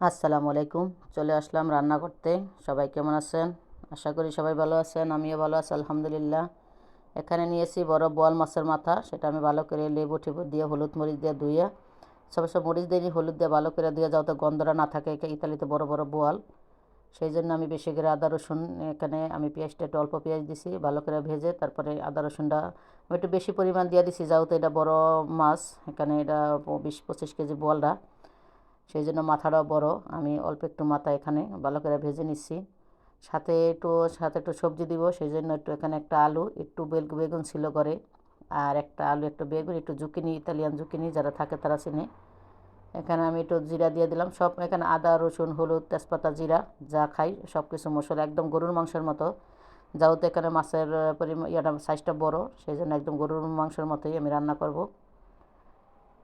আসসালামু আলাইকুম। চলে আসলাম রান্না করতে সবাই কেমন আছেন? আশা করি সবাই ভালো আছেন, আমিও ভালো আছি, আলহামদুলিল্লাহ। এখানে নিয়েছি বড় বোয়াল মাছের মাথা, সেটা আমি ভালো করে লেবু টেবু দিয়ে, হলুদ মরিচ দিয়ে ধুয়ে, সব সব মরিচ দিয়ে, হলুদ দিয়ে ভালো করে দিয়ে যাও তো গন্ধটা না থাকে ইতালিতে বড় বড় বোয়াল। সেই জন্য আমি বেশি করে আদা, রসুন, এখানে আমি পেঁয়াজটা একটু অল্প পেঁয়াজ দিছি, ভালো করে ভেজে তারপরে আদা, রসুনটা আমি একটু বেশি পরিমাণ দিয়ে দিছি যাও তো এটা বড় মাছ, এখানে এটা বিশ পঁচিশ কেজি বোয়ালটা। সেই জন্য মাথাটাও বড়। আমি অল্প একটু মাথা এখানে ভালো করে ভেজে নিচ্ছি। সাথে একটু সাথে একটু সবজি দিব, সেই জন্য একটু এখানে একটা আলু, একটু বেগুন ছিল করে আর একটা আলু, একটু বেগুন, একটু জুকিনি, ইতালিয়ান জুকিনি, যারা থাকে তারা চিনে। এখানে আমি একটু জিরা দিয়ে দিলাম। সব এখানে আদা, রসুন, হলুদ, তেজপাতা, জিরা যা খাই সব কিছু মশলা, একদম গরুর মাংসের মতো। যেহেতু এখানে মাছের পরিমাণ, ইয়াটা সাইজটা বড়, সেই জন্য একদম গরুর মাংসের মতোই আমি রান্না করব।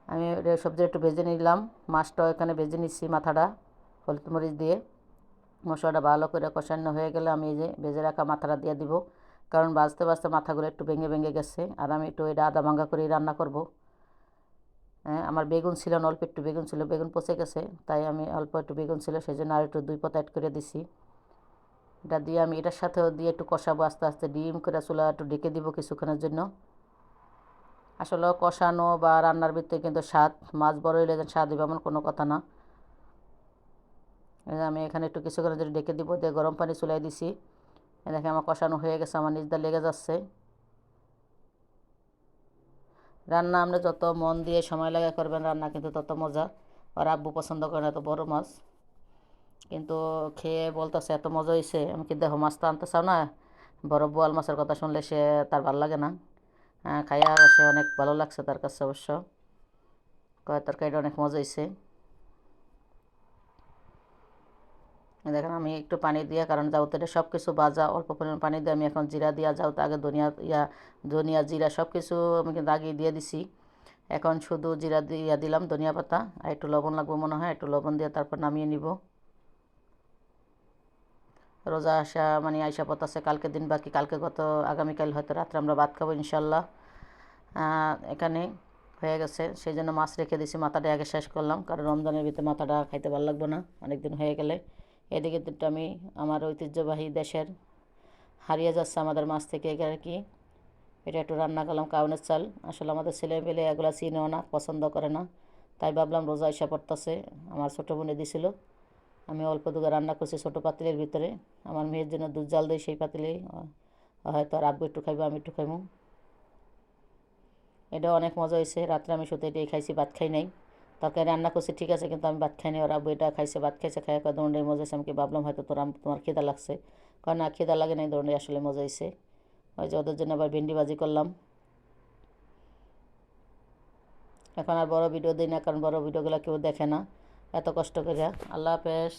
আমি সবজি একটু ভেজে নিলাম। মাছটাও এখানে ভেজে নিচ্ছি মাথাটা, হলুদ মরিচ দিয়ে। মশলাটা ভালো করে কষানো হয়ে গেলে আমি এই যে ভেজে রাখা মাথাটা দিয়ে দিব। কারণ বাজতে বাজতে মাথাগুলো একটু ভেঙে ভেঙে গেছে। আর আমি একটু এটা আদা ভাঙ্গা করেই রান্না করব। হ্যাঁ আমার বেগুন ছিল না, অল্প একটু বেগুন ছিল, বেগুন পচে গেছে। তাই আমি অল্প একটু বেগুন ছিল সেই জন্য আর একটু দুই পাতা অ্যাড করে দিছি। এটা দিয়ে আমি এটার সাথেও দিয়ে একটু কষাবো, আস্তে আস্তে ডিম করে চুলা একটু ডেকে দিব কিছুক্ষণের জন্য। আসলে কষানো বা রান্নার ভিতরে কিন্তু স্বাদ, মাছ বড় হইলে যেন স্বাদ হবে এমন কোনো কথা না। আমি এখানে একটু কিছুক্ষণের জন্য ডেকে দিব, দিয়ে গরম পানি চুলাই দিছি। দেখে আমার কষানো হয়ে গেছে, আমার নিজদা লেগে যাচ্ছে। রান্না আপনি যত মন দিয়ে সময় লাগা করবেন, রান্না কিন্তু তত মজা। আর আব্বু পছন্দ করে না এত বড়ো মাছ। কিন্তু খেয়ে বলতেছে, এত মজা হয়েছে আমি কি দেখো মাছ তো আনতে চাও না? বড় বোয়াল মাছের কথা শুনলে সে তার ভালো লাগে না। খাইয়া সে অনেক ভালো লাগছে তার কাছে অবশ্য। কয়, তরকারিটা অনেক মজা হয়েছে দেখেন, আমি একটু পানি দিয়ে, কারণ যাওতে এটা সব কিছু বাজা অল্প পরিমাণ পানি দিয়ে আমি এখন জিরা দিয়া যাও আগে ধনিয়া ইয়া, ধনিয়া, জিরা সব কিছু আমি কিন্তু আগে দিয়ে দিছি। এখন শুধু জিরা দিয়া দিলাম ধনিয়া পাতা, আর একটু লবণ লাগবে মনে হয়, একটু লবণ দিয়ে তারপর নামিয়ে নিব। রোজা আসা মানে আইসা আছে কালকে দিন বাকি, কালকে গত আগামীকাল হয়তো রাত্রে আমরা ভাত খাব ইনশাল্লাহ এখানে হয়ে গেছে সেই জন্য মাছ রেখে দিছি মাথাটা আগে শেষ করলাম, কারণ রমজানের ভিতরে মাথাটা খাইতে ভালো লাগবে না অনেক দিন হয়ে গেলে। এদিকে দুটো আমি, আমার ঐতিহ্যবাহী দেশের হারিয়ে যাচ্ছে আমাদের মাছ থেকে আর কি। এটা একটু রান্না করলাম কাউনের চাল। আসলে আমাদের ছেলে পেলে এগুলো চিনেও না, পছন্দ করে না। তাই ভাবলাম রোজা ইসা পড়তেছে, আমার ছোটো বোনে দিছিল। আমি অল্প দুগে রান্না করছি ছোটো পাতিলের ভিতরে। আমার মেয়ের জন্য দুধ জাল দিই সেই পাতিলে। হয়তো আর আব্বু একটু খাইবো, আমি একটু খাইবো এটা অনেক মজা হয়েছে। রাত্রে আমি শুধু এটাই খাইছি, ভাত খাই নাই। তরকারি রান্না করছি, ঠিক আছে, কিন্তু আমি ভাত খাইনি ওরা এটা খাইছে, ভাত খাইছে খাই খাই দৌড়ে মজা আমি ভাবলাম, হয়তো তোর তোমার খিদা লাগছে। কারণ না, খিদা লাগে নাই দৌড়ে আসলে মজা হয়েছে। ওই যে ওদের জন্য আবার ভেন্ডি ভাজি করলাম। এখন আর বড় ভিডিও দিই না, কারণ বড় ভিডিওগুলো কেউ দেখে না। এত কষ্ট করে আল্লাহ হাফেজ।